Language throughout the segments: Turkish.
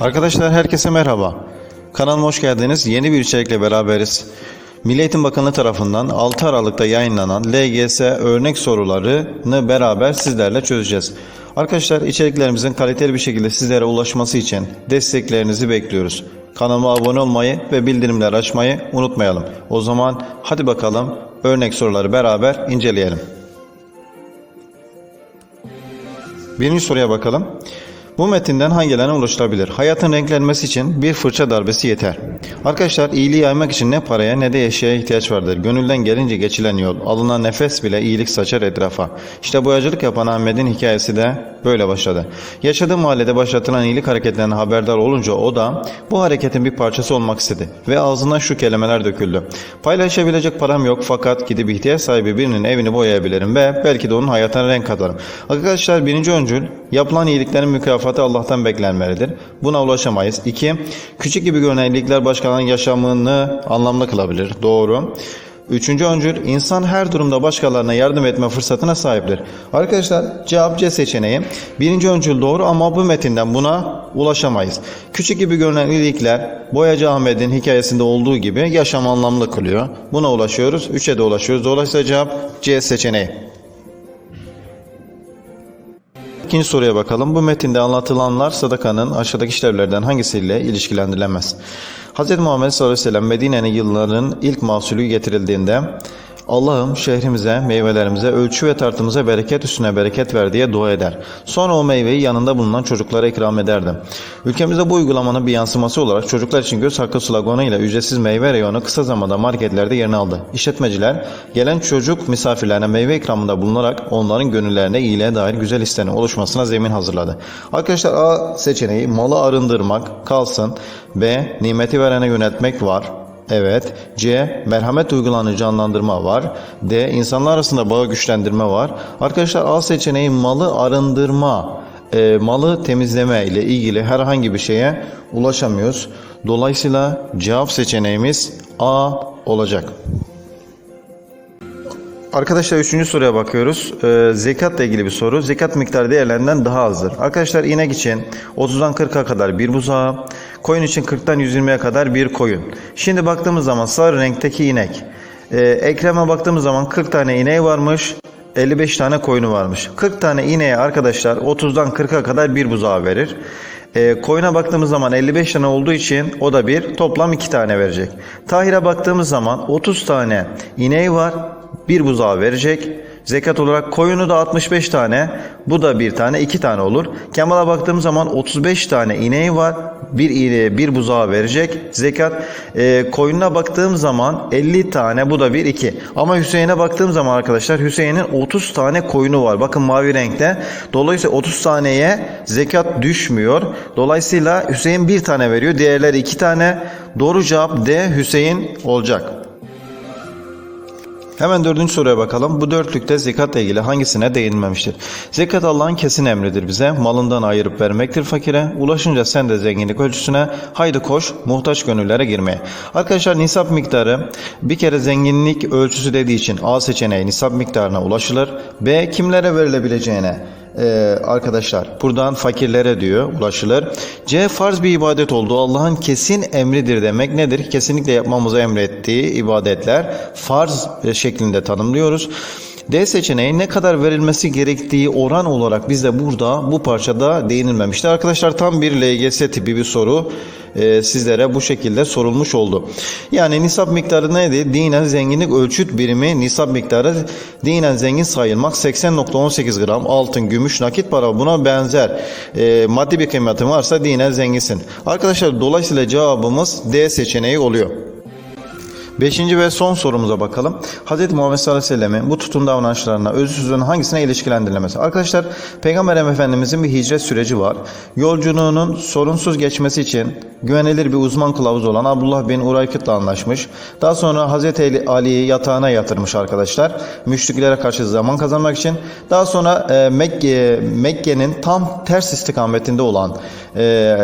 Arkadaşlar herkese merhaba. Kanalıma hoş geldiniz. Yeni bir içerikle beraberiz. Milli Eğitim Bakanlığı tarafından 6 Aralık'ta yayınlanan LGS örnek sorularını beraber sizlerle çözeceğiz. Arkadaşlar içeriklerimizin kaliteli bir şekilde sizlere ulaşması için desteklerinizi bekliyoruz. Kanalıma abone olmayı ve bildirimleri açmayı unutmayalım. O zaman hadi bakalım örnek soruları beraber inceleyelim. Birinci soruya bakalım. Bu metinden hangilerine ulaşılabilir? Hayatın renklenmesi için bir fırça darbesi yeter. Arkadaşlar iyiliği yaymak için ne paraya ne de eşyaya ihtiyaç vardır. Gönülden gelince geçilen yol, alınan nefes bile iyilik saçar etrafa. İşte boyacılık yapan Ahmet'in hikayesi de böyle başladı. Yaşadığı mahallede başlatılan iyilik hareketlerinden haberdar olunca o da bu hareketin bir parçası olmak istedi. Ve ağzından şu kelimeler döküldü. Paylaşabilecek param yok fakat gidip ihtiyaç sahibi birinin evini boyayabilirim ve belki de onun hayatına renk katarım. Arkadaşlar birinci öncül yapılan iyiliklerin mükafatı Allah'tan beklenmelidir. Buna ulaşamayız. İki, küçük gibi görünen iyilikler başkalarının yaşamını anlamlı kılabilir. Doğru. Üçüncü öncül insan her durumda başkalarına yardım etme fırsatına sahiptir. Arkadaşlar cevap C seçeneği. Birinci öncül doğru ama bu metinden buna ulaşamayız. Küçük gibi görünen iyilikler Boyacı Ahmet'in hikayesinde olduğu gibi yaşam anlamlı kılıyor. Buna ulaşıyoruz. Üçe de ulaşıyoruz. Dolayısıyla cevap C seçeneği. İkinci soruya bakalım. Bu metinde anlatılanlar sadakanın aşağıdaki işlevlerden hangisiyle ilişkilendirilemez? Hz. Muhammed sallallahu aleyhi ve sellem Medine'nin yılların ilk mahsulü getirildiğinde Allah'ım şehrimize, meyvelerimize, ölçü ve tartımıza bereket üstüne bereket ver diye dua eder. Sonra o meyveyi yanında bulunan çocuklara ikram ederdi. Ülkemizde bu uygulamanın bir yansıması olarak çocuklar için göz hakkı sloganıyla ücretsiz meyve reyonu kısa zamanda marketlerde yerini aldı. İşletmeciler gelen çocuk misafirlerine meyve ikramında bulunarak onların gönüllerine iyiliğe dair güzel hislerin oluşmasına zemin hazırladı. Arkadaşlar A seçeneği malı arındırmak kalsın. B nimeti verene yöneltmek var. Evet. C. Merhamet duygularını canlandırma var. D. insanlar arasında bağı güçlendirme var. Arkadaşlar A seçeneği malı arındırma, e, malı temizleme ile ilgili herhangi bir şeye ulaşamıyoruz. Dolayısıyla cevap seçeneğimiz A olacak. Arkadaşlar üçüncü soruya bakıyoruz. Ee, zekatla ilgili bir soru. Zekat miktarı diğerlerinden daha azdır. Arkadaşlar inek için 30'dan 40'a kadar bir buzağı, koyun için 40'tan 120'ye kadar bir koyun. Şimdi baktığımız zaman sarı renkteki inek. Ee, Ekrem'e baktığımız zaman 40 tane ineği varmış. 55 tane koyunu varmış. 40 tane ineğe arkadaşlar 30'dan 40'a kadar bir buzağı verir. E, koyuna baktığımız zaman 55 tane olduğu için o da bir toplam 2 tane verecek. Tahir'e baktığımız zaman 30 tane ineği var bir buzağı verecek. Zekat olarak koyunu da 65 tane. Bu da bir tane, iki tane olur. Kemal'a baktığımız zaman 35 tane ineği var. Bir ineğe bir buzağı verecek. Zekat e, koyununa baktığım zaman 50 tane. Bu da bir iki. Ama Hüseyin'e baktığım zaman arkadaşlar Hüseyin'in 30 tane koyunu var. Bakın mavi renkte. Dolayısıyla 30 taneye zekat düşmüyor. Dolayısıyla Hüseyin bir tane veriyor. Diğerleri iki tane. Doğru cevap D Hüseyin olacak. Hemen dördüncü soruya bakalım. Bu dörtlükte zekatla ilgili hangisine değinmemiştir? Zekat Allah'ın kesin emridir bize. Malından ayırıp vermektir fakire. Ulaşınca sen de zenginlik ölçüsüne. Haydi koş muhtaç gönüllere girmeye. Arkadaşlar nisap miktarı bir kere zenginlik ölçüsü dediği için A seçeneği nisap miktarına ulaşılır. B kimlere verilebileceğine ee, arkadaşlar buradan fakirlere diyor ulaşılır. C farz bir ibadet olduğu Allah'ın kesin emridir demek nedir? Kesinlikle yapmamızı emrettiği ibadetler farz şeklinde tanımlıyoruz. D seçeneği ne kadar verilmesi gerektiği oran olarak bize burada bu parçada değinilmemişti. Arkadaşlar tam bir LGS tipi bir soru e, sizlere bu şekilde sorulmuş oldu. Yani nisap miktarı neydi? Dinen zenginlik ölçüt birimi nisap miktarı dinen zengin sayılmak 80.18 gram altın, gümüş, nakit para buna benzer e, maddi bir kıymetin varsa dinen zenginsin. Arkadaşlar dolayısıyla cevabımız D seçeneği oluyor. Beşinci ve son sorumuza bakalım. Hz. Muhammed sallallahu aleyhi ve sellem'in bu tutum davranışlarına, özü sözünün hangisine ilişkilendirilemez? Arkadaşlar Peygamber Efendimizin bir hicret süreci var. Yolculuğunun sorunsuz geçmesi için güvenilir bir uzman kılavuz olan Abdullah bin Uraykıt'la anlaşmış. Daha sonra Hz. Ali'yi yatağına yatırmış arkadaşlar. Müşriklere karşı zaman kazanmak için. Daha sonra e, Mekke, Mekke'nin tam ters istikametinde olan e,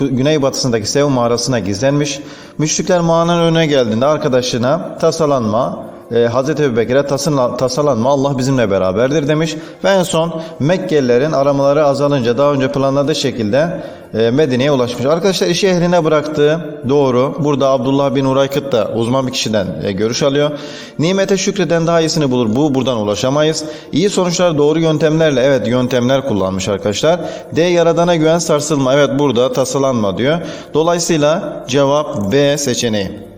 güneybatısındaki Sev mağarasına gizlenmiş. Müşrikler mağaranın önüne geldiğinde arkadaşına tasalanma e, Hazreti Ebubekir'e tasınla- tasalanma Allah bizimle beraberdir demiş. Ve en son Mekkelilerin aramaları azalınca daha önce planladığı şekilde e, Medine'ye ulaşmış. Arkadaşlar işi ehline bıraktığı doğru. Burada Abdullah bin Uraykıt da uzman bir kişiden e, görüş alıyor. Nimete şükreden daha iyisini bulur. Bu buradan ulaşamayız. İyi sonuçlar doğru yöntemlerle evet yöntemler kullanmış arkadaşlar. D yaradana güven sarsılma. Evet burada tasalanma diyor. Dolayısıyla cevap B seçeneği.